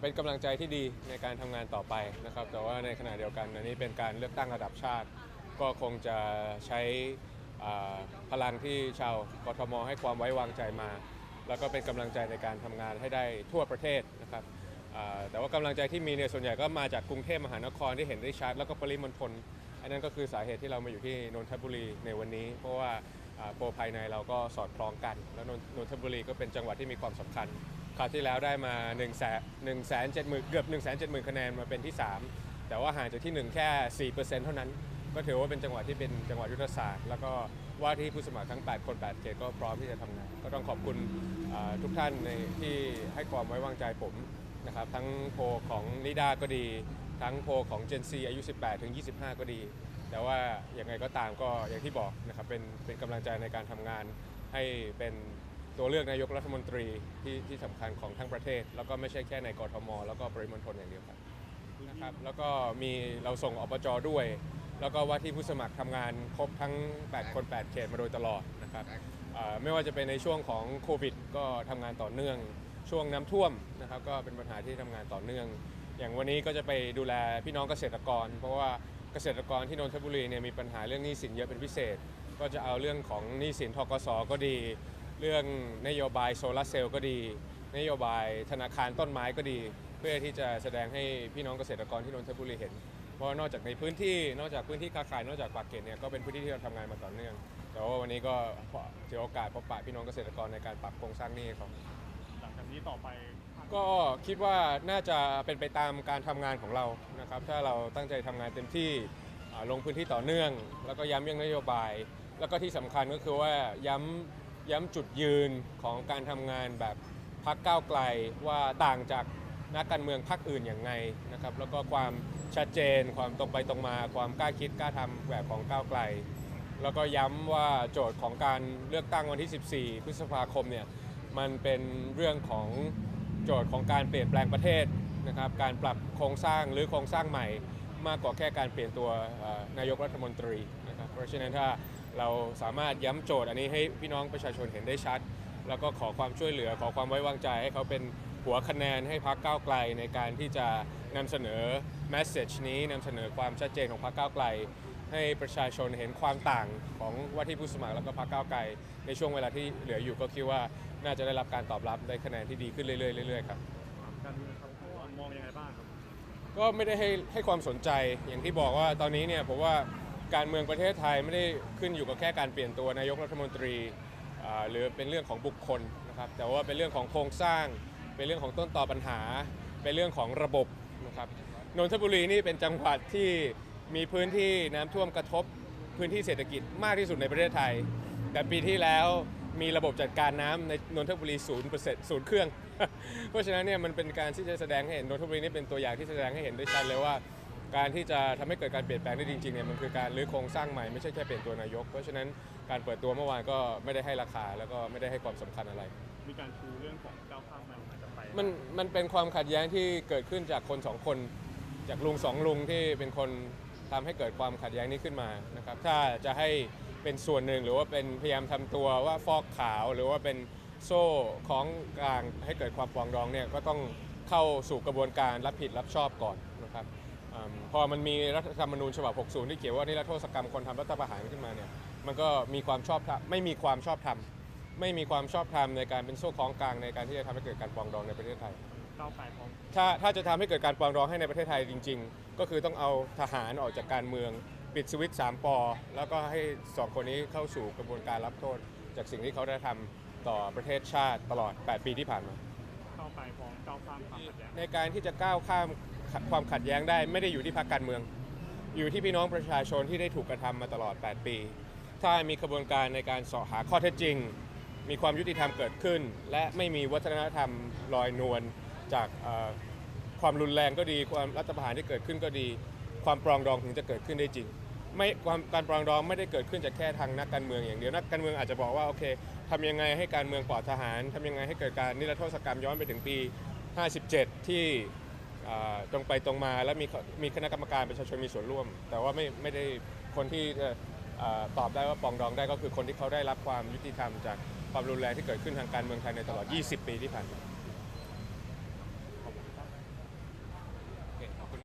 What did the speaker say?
เป็นกำลังใจที่ดีในการทำงานต่อไปนะครับ แต่ว่าในขณะเดียวกันอันนี้เป็นการเลือกตั้งระดับชาติ ก็คงจะใช้พลังที่ชาวกทม ให้ความไว้วางใจมา แล้วก็เป็นกำลังใจในการทำงานให้ได้ทั่วประเทศนะครับแต่ว่ากำลังใจที่มีเนี่ยส่วนใหญ่ก็มาจากกรุงเทพมหานครที่เห็นได้ชัดแล้วก็ปริมณฑลอันนั้นก็คือสาเหตุที่เรามาอยู่ที่นนทบุรีในวันนี้ เพราะว่า โพภายในเราก็สอดคล้องกัน แล้วนนทบุรีก็เป็นจังหวัดที่มีความสำคัญคราวที่แล้วได้มา1นึ่งแสนหนึ่งแสนเจ็ดหมื่นเกือบ1นึ่งแสนเจ็ดหมื่นคะแนนมาเป็นที่ 3 แต่ว่าห่างจากที่ 1 แค่ 4%เท่านั้น ก็ถือว่าเป็นจังหวัดที่เป็นจังหวัดยุทธศาสตร์ แล้วก็ว่าที่ผู้สมัครทั้ง 8 คน 8 เขตก็พร้อมที่จะทำงาน ก็ต้องขอบคุณทุกท่านในที่ให้ความไว้วางใจผมนะครับทั้งโพของนิดาก็ดี ทั้งโพของ Gen Z อายุ 18 ถึง 25 ก็ดี แต่ว่าอย่างไรก็ตามก็อย่างที่บอกนะครับเป็นเป็นกำลังใจในการทำงานให้เป็นตัวเลือกนายกรัฐมนตรีที่ที่สำคัญของทั้งประเทศ แล้วก็ไม่ใช่แค่ในกรทม แล้วก็ปริมณฑลอย่างเดียวครับนะครับแล้วก็มีเราส่งอบจด้วย แล้วก็ว่าที่ผู้สมัครทำงานครบทั้ง 8 คน 8 เขตมาโดยตลอดนะครับอ่าไม่ว่าจะเป็นในช่วงของโควิด ก็ทำงานต่อเนื่อง ช่วงน้ำท่วมนะครับก็เป็นปัญหาที่ทำงานต่อเนื่อง อย่างวันนี้ก็จะไปดูแลพี่น้องเกษตรกร เพราะว่า เกษตรกรที่นนทบุรีเนี่ยมีปัญหาเรื่องหนี้สินเยอะเป็นพิเศษ ก็จะเอาเรื่องของหนี้สินทกสก็ดี เรื่องนโยบายโซลาร์เซลล์ก็ดี นโยบายธนาคารต้นไม้ก็ดี เพื่อที่จะแสดงให้พี่น้องเกษตรกรที่นนทบุรีเห็น เพราะนอกจากในพื้นที่นอกจากพื้นที่ค้าขายนอกจากปากเกร็ดเนี่ยก็เป็นพื้นที่ที่เราทำงานมาต่อเนื่องแต่ว่าวันนี้ก็ถือโอกาสพบปะพี่น้องเกษตรกรในการปรับโครงสร้างหนี้ให้เขาหลัง นี้ต่อไปก็คิดว่าน่าจะเป็นไปตามการทำงานของเรานะครับ ถ้าเราตั้งใจทำงานเต็มที่อ่าลงพื้นที่ต่อเนื่อง แล้วก็ย้ำเรื่องนโยบาย แล้วก็ที่สำคัญก็คือว่าย้ำย้ำจุดยืนของการทำงานแบบพักก้าวไกลว่าต่างจากนักการเมืองพรรคอื่นอย่างไงนะครับ แล้วก็ความชัดเจน ความตรงไปตรงมา ความกล้าคิดกล้าทำแบบของก้าวไกล แล้วก็ย้ำว่าโจทย์ของการเลือกตั้งวันที่ 14 พฤษภาคมเนี่ย มันเป็นเรื่องของโจทย์ของการเปลี่ยนแปลงประเทศนะครับการปรับโครงสร้างหรือโครงสร้างใหม่ มากกว่าแค่การเปลี่ยนตัวนายกรัฐมนตรีนะครับเพราะฉะนั้นถ้าเราสามารถย้ำโจทย์อันนี้ให้พี่น้องประชาชนเห็นได้ชัด แล้วก็ขอความช่วยเหลือขอความไว้วางใจ ให้เขาเป็นหัวคะแนนให้พรรคก้าวไกลในการที่จะนำเสนอแมสเซจนี้นำเสนอความชัดเจนของพรรคก้าวไกล ให้ประชาชนเห็นความต่างของว่าที่ผู้สมัครแล้วก็พรรคก้าวไกลในช่วงเวลาที่เหลืออยู่ก็คิดว่าน่าจะได้รับการตอบรับได้คะแนนที่ดีขึ้นเรื่อยๆเรื่อยๆครับการเมืองเขามองยังไงบ้างครับก็ไม่ได้ให้ให้ความสนใจอย่างที่บอกว่าตอนนี้เนี่ยผมว่าการเมืองประเทศไทยไม่ได้ขึ้นอยู่กับแค่การเปลี่ยนตัวนายกรัฐมนตรีหรือเป็นเรื่องของบุคคลนะครับแต่ว่าเป็นเรื่องของโครงสร้าง เป็นเรื่องของต้นต่อปัญหา เป็นเรื่องของระบบนะครับนนทบุรีนี่เป็นจังหวัดที่ มีพื้นที่น้ำท่วมกระทบพื้นที่เศรษฐกิจมากที่สุดในประเทศไทย แต่ปีที่แล้วมีระบบจัดการน้ำในนนทบุรีศูนย์เปอร์เซ็นต์ศูนย์เครื่อง เพราะฉะนั้นเนี่ยมันเป็นการที่จะแสดงให้เห็นนนทบุรีนี่เป็นตัวอย่างที่แสดงให้เห็นได้ชัดเลยว่า การที่จะทำให้เกิดการเปลี่ยนแปลงได้จริงๆเนี่ยมันคือการรื้อโครงสร้างใหม่ไม่ใช่แค่เปลี่ยนตัวนายก เพราะฉะนั้นการเปิดตัวเมื่อวานก็ไม่ได้ให้ราคาแล้วก็ไม่ได้ให้ความสำคัญอะไร มีการชูเรื่องของก้าวข้ามมันอาจจะไปมันมันเป็นความขัดแย้งที่เกิดขึ้นจากคนสองคน จากลุงสองลุงที่เป็นคน ทำให้เกิดความขัดแย้งนี้ขึ้นมานะครับถ้าจะให้เป็นส่วนหนึ่งหรือว่าเป็นพยายามทำตัวว่าฟอกขาวหรือว่าเป็นโซ่ของกลางให้เกิดความปรองดองเนี่ยก็ต้องเข้าสู่กระบวนการรับผิดรับชอบก่อนนะครับอมพอมันมีรัฐธรรมนูญฉบับ 60 ที่เขียนว่านิรโทษกรรมคนทำรัฐประหารขึ้นมาเนี่ยมันก็มีความชอบธรรมไม่มีความชอบธรรมไม่มีความชอบธรรมในการเป็นโซ่ของกลางในการที่จะทำให้เกิดการปรองดองในประเทศไทย ก้าวไกลพร้อมถ้าถ้าจะทำให้เกิดการปรองดองให้ในประเทศไทยจริง ๆ ก็คือต้องเอาทหารออกจากการเมือง ปิดสวิตช์3ปอ แล้วก็ให้สองคนนี้เข้าสู่กระบวนการรับโทษ จากสิ่งที่เขาได้ทำต่อประเทศชาติตลอด 8 ปีที่ผ่านมา ก้าวไกลพร้อมก้าวข้ามความขัดแย้งในการที่จะก้าวข้ามความขัดแย้งได้ไม่ได้อยู่ที่พรรคการเมือง อยู่ที่พี่น้องประชาชนที่ได้ถูกกระทำมาตลอด 8 ปี ถ้ามีกระบวนการในการเสาะหาข้อเท็จจริง มีความยุติธรรมเกิดขึ้น และไม่มีวัฒนธรรมลอยนวล จากความรุนแรงก็ดีความรัฐประหารที่เกิดขึ้นก็ดี ความปรองดองถึงจะเกิดขึ้นได้จริง ไม่ความการปรองดองไม่ได้เกิดขึ้นจากแค่ทางนักการเมืองอย่างเดียวนักการเมืองอาจจะบอกว่าโอเคทำยังไงให้การเมืองปลอดทหารทำยังไงให้เกิดการนิรโทษกรรมย้อนไปถึงปี 57 ที่ตรงไปตรงมาและมีมีคณะกรรมการประชาชนมีส่วนร่วม แต่ว่าไม่ไม่ได้คนที่ตอบได้ว่าปรองดองได้ก็คือคนที่เขาได้รับความยุติธรรมจากความรุนแรงที่เกิดขึ้นทางการเมืองไทยในตลอด 20 ปีที่ผ่านมา